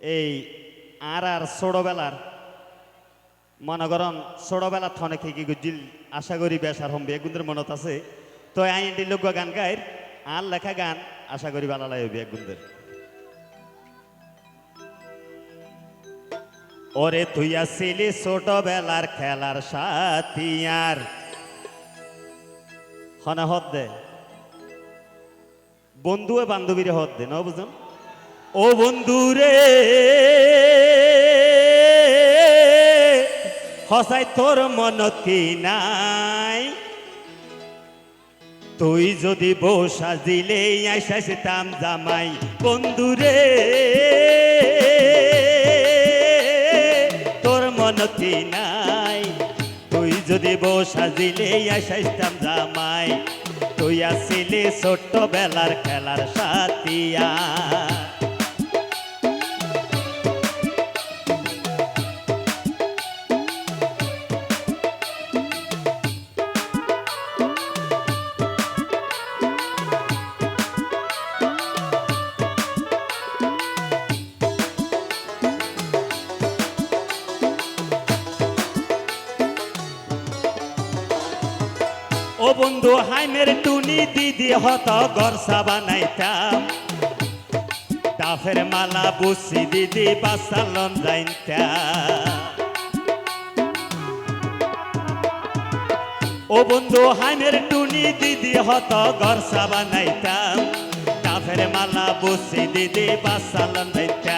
এই আর আর ছোটবেলার মনে করেন ছোটবেলা থনে কি গুজিল, আশা করি বেসার হম বেগুনদের মনত আছে। তো আইনটি লোক গান গায়ের আর লেখা গান, আশা করি ভালো লাগে বেগুনদের ওরে তুই আসিলি ছোটবেলার খেলার সাথী আর। হনে হদ দে বন্ধু বান্ধবীরে হদ দে না বুঝুন? ও বন্ধু রে হসাই তোর মন কি নাই? তুই যদি বউ সাজিলে আইসাইতাম জামাই বন্ধু রে তোর মন কি নাই? তুই যদি বউ সাজিলে আইসাইতাম জামাই, তুই আসিলি ছোট্ট বেলার খেলার সাথিয়া ও বন্ধু, হাইমের টুনি দিদি হত গরসা বানাইতাম। টাফের মালা বুসি দিদি বাসালন যাইতাম। ও বন্ধু, হাইমের টুনি দিদি হত গরসা বানাইতাম। টাফের মালা বুসি দিদি বাসালন যাইতাম।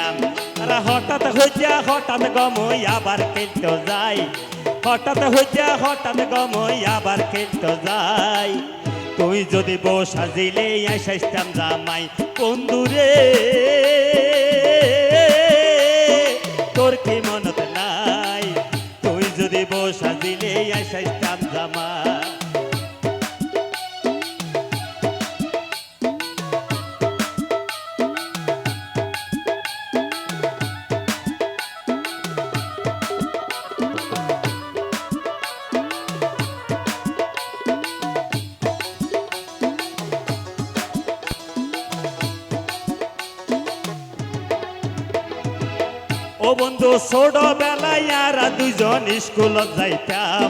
আর হঠাৎ হইয়া হঠাৎ গমই আবার খেলতে যাই। হঠাৎ হইয়া হঠাৎ গমই আবার খেলতে যাই। তুই যদি বউ সাজিলে আইসাইতাম জামাই। বন্ধুরে, তোর কি ও বন্ধু ছোট বেলায় আর দুইজন স্কুলত যাইতাম।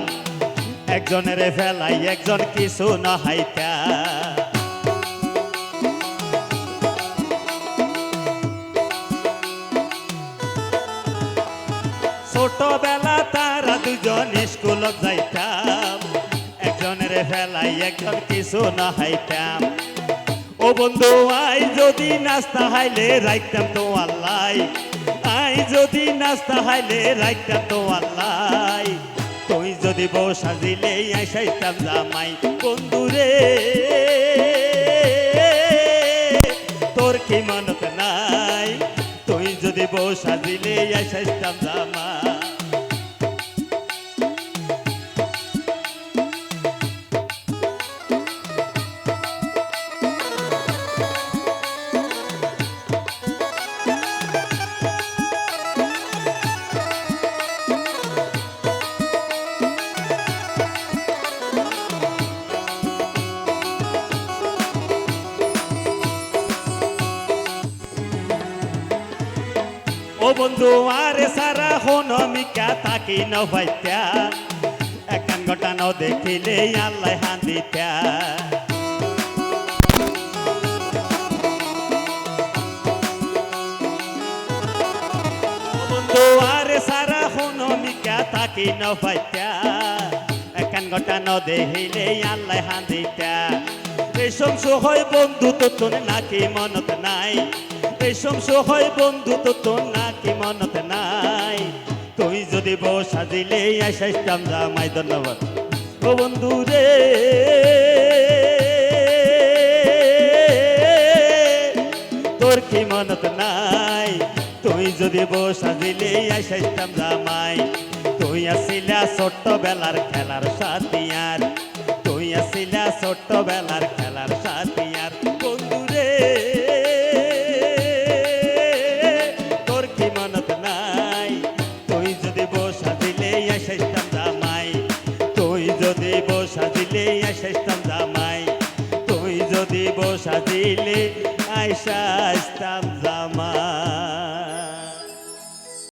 একজনের ফেলাই একজন কিছু না হাইতা ছোটবেলা তারা দুজন স্কুলত যাইতাম। একজনের ফেলাই একজন কিছু না হাইতাম। ও বন্ধু, আই যদি নাস্তা হাইলে রাখতাম তো আল্লাহ। আই যদি নাস্তা হাইলে রাখতাম তো আল্লাহ। তুই যদি বউ সাজিলে আইসাইতাম জামাই, বন্ধু রে। তোর কি মানত নাই? তুই যদি বউ সাজিলে আইসাইতাম জামাই। ও বন্ধু, আরে সারা হন মিকা তাকি ন ভাইত্যা একান গোটা ন দেখিলে আল্লাহ হান্দিত্যা বন্ধু, আরে সারা হন মিকা তাকি ন একান গোটা ন দেখিলে আল্লাহ হান্দিত্যা রেশম হয় বন্ধু, তো তোর নাকি মনত নাই? রেশম হয় বন্ধু, তো তোর নাকি মনত নাই। তুই যদি বউ সাজিলে আসাইতাম জামাই, ধন্যবাদ। ও বন্ধু রে, তোর কি মনত নাই? তুই যদি বউ সাজিলে আসাইতাম জামাই, তুই আসিলা ছোট্ট বেলার খেলার সাথিয়ার তুই আসিলা ছোট্ট বেলার খেলার দিলে আসাইতাম জামাই। তুই যদি বসা দিলে আইসা আসতাম। জামাই